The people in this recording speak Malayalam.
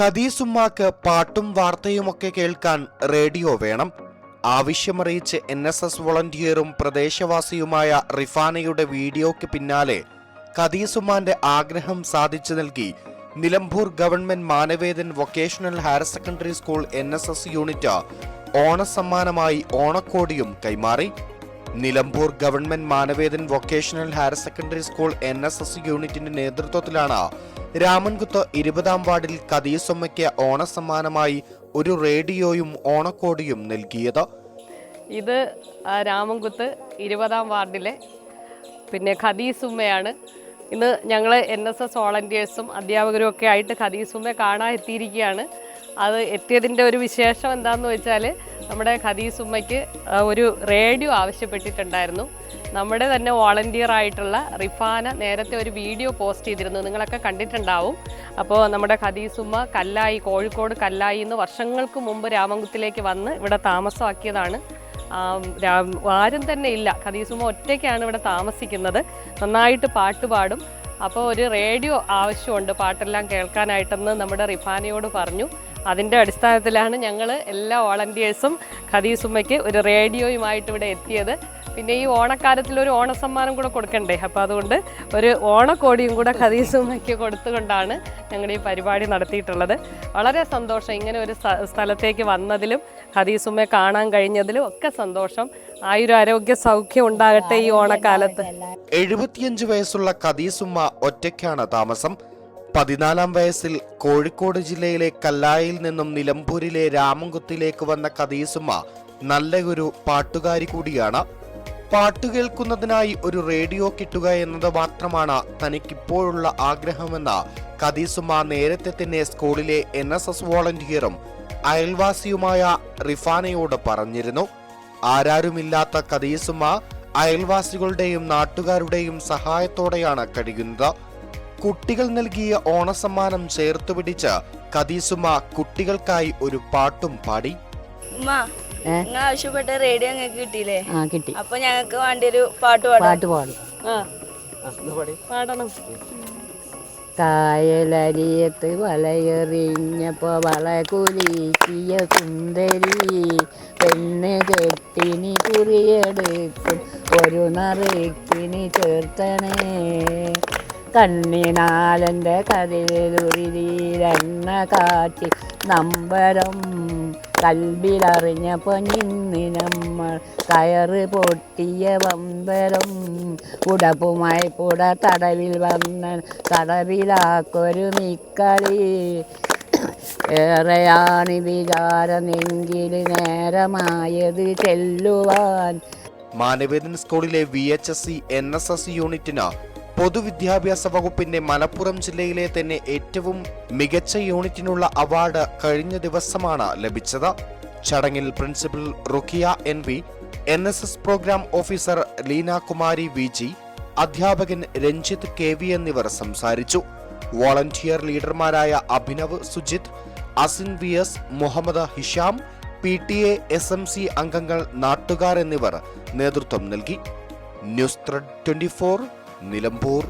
ഖദീസുമ്മാക്ക് പാട്ടും വാർത്തയുമൊക്കെ കേൾക്കാൻ റേഡിയോ വേണം. ആവശ്യമറിയിച്ച് എൻ എസ് എസ് വോളണ്ടിയറും പ്രദേശവാസിയുമായ റിഫാനയുടെ വീഡിയോയ്ക്ക് പിന്നാലെ കദീസുമാന്റെ ആഗ്രഹം സാധിച്ചു നൽകി. Nilambur government Manavedan vocational higher secondary school N unit ഓണസമ്മാനമായി ഓണക്കോടിയും കൈമാറി. Nilambur government Manavedan vocational higher secondary school N S S യൂണിറ്റിന്റെ നേതൃത്വത്തിലാണ് രാമൻകുത്ത് ഇരുപതാം വാർഡിൽ കദീസമ്മയ്ക്ക് ഓണസമ്മാനമായി ഒരു റേഡിയോയും ഓണക്കോടിയും നൽകിയത്. ഇത് രാമൻകുത്ത് ഇരുപതാം വാർഡിലെ പിന്നെ ഖദീസുമ്മയാണ്. ഇന്ന് ഞങ്ങൾ എൻ എസ് എസ് വോളണ്ടിയേഴ്സും അധ്യാപകരും ഒക്കെ ആയിട്ട് ഖദീസുമ്മയെ കാണാൻ എത്തിയിരിക്കുകയാണ്. അത് എത്തിയതിന്റെ ഒരു വിശേഷം എന്താണെന്ന് വെച്ചാൽ നമ്മുടെ ഖദീസുമ്മയ്ക്ക് ഒരു റേഡിയോ ആവശ്യപ്പെട്ടിട്ടുണ്ടായിരുന്നു. നമ്മുടെ തന്നെ വോളണ്ടിയർ ആയിട്ടുള്ള റിഫാന നേരത്തെ ഒരു വീഡിയോ പോസ്റ്റ് ചെയ്തിരുന്നു. നിങ്ങളൊക്കെ കണ്ടിട്ടുണ്ടാവും. അപ്പോൾ നമ്മുടെ ഖദീസുമ്മ കല്ലായി കോഴിക്കോട് കല്ലായി എന്ന് വർഷങ്ങൾക്ക് മുമ്പ് രാമംകുത്തിലേക്ക് വന്ന് ഇവിടെ താമസമാക്കിയതാണ്. ആരും തന്നെ ഇല്ല. ഖദീസുമ്മ ഒറ്റയ്ക്കാണ് ഇവിടെ താമസിക്കുന്നത്. നന്നായിട്ട് പാട്ട് പാടും. അപ്പോൾ ഒരു റേഡിയോ ആവശ്യമുണ്ട്. പാട്ടെല്ലാം കേൾക്കാനായിട്ടെന്ന് നമ്മുടെ റിഫാനയോട് പറഞ്ഞു. അതിന്റെ അടിസ്ഥാനത്തിലാണ് ഞങ്ങൾ എല്ലാ വോളണ്ടിയേഴ്സും ഖദീസുമ്മയ്ക്ക് ഒരു റേഡിയോയുമായിട്ട് ഇവിടെ എത്തിയത്. പിന്നെ ഈ ഓണക്കാലത്തിൽ ഒരു ഓണസമ്മാനം കൂടെ കൊടുക്കണ്ടേ? അപ്പോൾ അതുകൊണ്ട് ഒരു ഓണക്കോടിയും കൂടെ ഖദീസുമ്മയ്ക്ക് കൊടുത്തുകൊണ്ടാണ് ഞങ്ങൾ ഈ പരിപാടി നടത്തിയിട്ടുള്ളത്. വളരെ സന്തോഷം ഇങ്ങനെ ഒരു സ്ഥലത്തേക്ക് വന്നതിലും ഖദീസുമ്മയെ കാണാൻ കഴിഞ്ഞതിലും ഒക്കെ സന്തോഷം. ആയുരാരോഗ്യ സൗഖ്യം ഉണ്ടാകട്ടെ ഈ ഓണക്കാലത്ത്. എഴുപത്തിയഞ്ച് വയസ്സുള്ള ഖദീസുമ്മ ഒറ്റയ്ക്കാണ് താമസം. പതിനാലാം വയസ്സിൽ കോഴിക്കോട് ജില്ലയിലെ കല്ലായിൽ നിന്നും നിലമ്പൂരിലെ രാമൻകുത്തിലേക്ക് വന്ന ഖദീസുമ്മ നല്ല ഒരു പാട്ടുകാരി കൂടിയാണ്. പാട്ട് കേൾക്കുന്നതിനായി ഒരു റേഡിയോ കിട്ടുക എന്നത് മാത്രമാണ് തനിക്കിപ്പോഴുള്ള ആഗ്രഹമെന്ന് ഖദീസുമ്മ നേരത്തെ തന്നെ സ്കൂളിലെ എൻ എസ് എസ് വോളണ്ടിയറും അയൽവാസിയുമായ റിഫാനയോട് പറഞ്ഞിരുന്നു. ആരാരുമില്ലാത്ത ഖദീസുമ്മ അയൽവാസികളുടെയും നാട്ടുകാരുടെയും സഹായത്തോടെയാണ് കഴിയുന്നത്. കുട്ടികൾ നൽകിയ ഓണസമ്മാനം ചേർത്തു പിടിച്ച് കദീസുമ കുട്ടികൾക്കായി ഒരു പാട്ടും പാടി. ആവശ്യപ്പെട്ട റേഡിയോ ഞങ്ങൾക്ക് കിട്ടിയില്ലേ? ആ കിട്ടി. അപ്പൊ ഞങ്ങൾക്ക് വേണ്ടി ഒരു പാട്ട് പാടാം. പാട്ട് പാടും. ആ. പാടണം. കായലരിയത്ത് വലയെറിഞ്ഞപ്പോ വള കുലീക്കിയ സുന്ദരി പെണ്ണ് കെട്ടിനി കുറിയെടുക്കും ഒരു നറുക്കിനി ചേർത്തണേ. കണ്ണിനാലന്റെ കതിലുരുതിയിലെണ്ണ കാറ്റി നമ്പരം കൽബിലറിഞ്ഞ നിന്ന് നമ്മൾ കയറ് പൊട്ടിയ വമ്പരം ഉടപ്പുമായി പുട തടവിൽ വന്ന തടവിലാക്കൊരു മിക്കളി ഏറെയാണ് വിചാരമെങ്കിൽ നേരമായത് ചെല്ലുവാൻ. മാനവേദൻ സ്കൂളിലെ V H S C N S S യൂണിറ്റിന് പൊതുവിദ്യാഭ്യാസ വകുപ്പിന്റെ മലപ്പുറം ജില്ലയിലെ തന്നെ ഏറ്റവും മികച്ച യൂണിറ്റിനുള്ള അവാർഡ് കഴിഞ്ഞ ദിവസമാണ് ലഭിച്ചത്. ചടങ്ങിൽ principal Rukhiya N V N S S programme officer Leena Kumari V G അധ്യാപകൻ രഞ്ജിത്ത് കെ വി എന്നിവർ സംസാരിച്ചു. Volunteer ലീഡർമാരായ Abhinav Sujith Asin V S Muhammad Hisham P T A S M C അംഗങ്ങൾ നാട്ടുകാർ എന്നിവർ നേതൃത്വം നൽകി. News thread twenty Nilambur